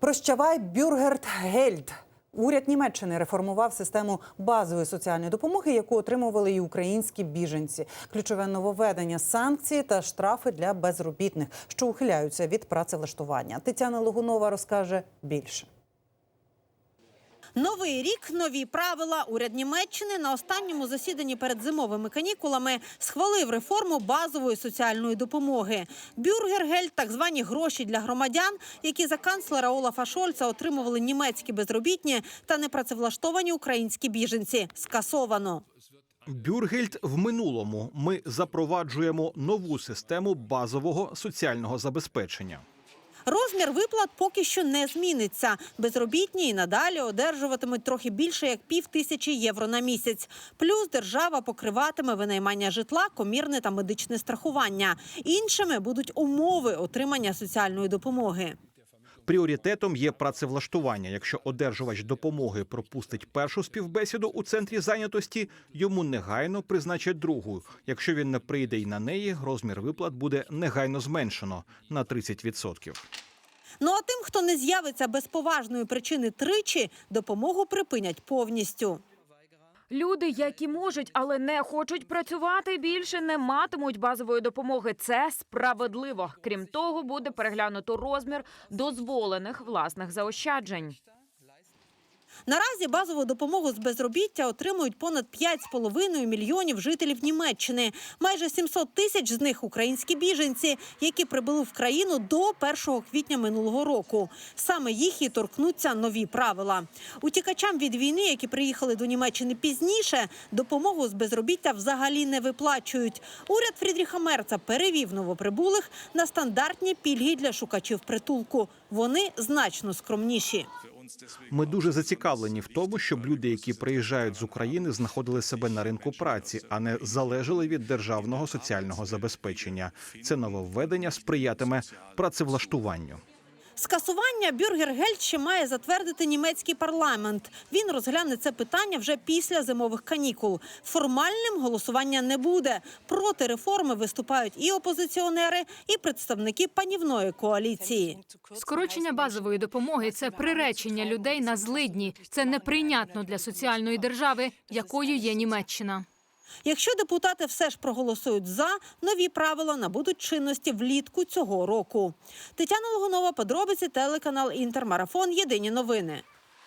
Прощавай Бюргерт Гельд. Уряд Німеччини реформував систему базової соціальної допомоги, яку отримували і українські біженці. Ключове нововведення санкції та штрафи для безробітних, що ухиляються від працевлаштування. Тетяна Логунова розкаже більше. Новий рік, нові правила. Уряд Німеччини на останньому засіданні перед зимовими канікулами схвалив реформу базової соціальної допомоги. Бюргергельд – так звані гроші для громадян, які за канцлера Олафа Шольца отримували німецькі безробітні та непрацевлаштовані українські біженці. Скасовано. Бюргельд в минулому ми запроваджуємо нову систему базового соціального забезпечення. Розмір виплат поки що не зміниться. Безробітні і надалі одержуватимуть трохи більше як пів тисячі євро на місяць. Плюс держава покриватиме винаймання житла, комірне та медичне страхування. Іншими будуть умови отримання соціальної допомоги. Пріоритетом є працевлаштування. Якщо одержувач допомоги пропустить першу співбесіду у центрі зайнятості, йому негайно призначать другу. Якщо він не прийде й на неї, розмір виплат буде негайно зменшено на 30%. Ну а тим, хто не з'явиться без поважної причини тричі, допомогу припинять повністю. Люди, які можуть, але не хочуть працювати, більше не матимуть базової допомоги. Це справедливо. Крім того, буде переглянуто розмір дозволених власних заощаджень. Наразі базову допомогу з безробіття отримують понад 5,5 мільйонів жителів Німеччини. Майже 700 тисяч з них українські біженці, які прибули в країну до 1 квітня минулого року. Саме їх і торкнуться нові правила. Утікачам від війни, які приїхали до Німеччини пізніше, допомогу з безробіття взагалі не виплачують. Уряд Фрідріха Мерца перевів новоприбулих на стандартні пільги для шукачів притулку. Вони значно скромніші. Ми дуже зацікавлені в тому, щоб люди, які приїжджають з України, знаходили себе на ринку праці, а не залежали від державного соціального забезпечення. Це нововведення сприятиме працевлаштуванню. Скасування Бюргергельд ще має затвердити німецький парламент. Він розгляне це питання вже після зимових канікул. Формальним голосування не буде. Проти реформи виступають і опозиціонери, і представники панівної коаліції. Скорочення базової допомоги це приречення людей на злидні. Це неприйнятно для соціальної держави, якою є Німеччина. Якщо депутати все ж проголосують за, нові правила набудуть чинності влітку цього року. Тетяна Логунова, подробиці телеканал Інтермарафон. Єдині новини.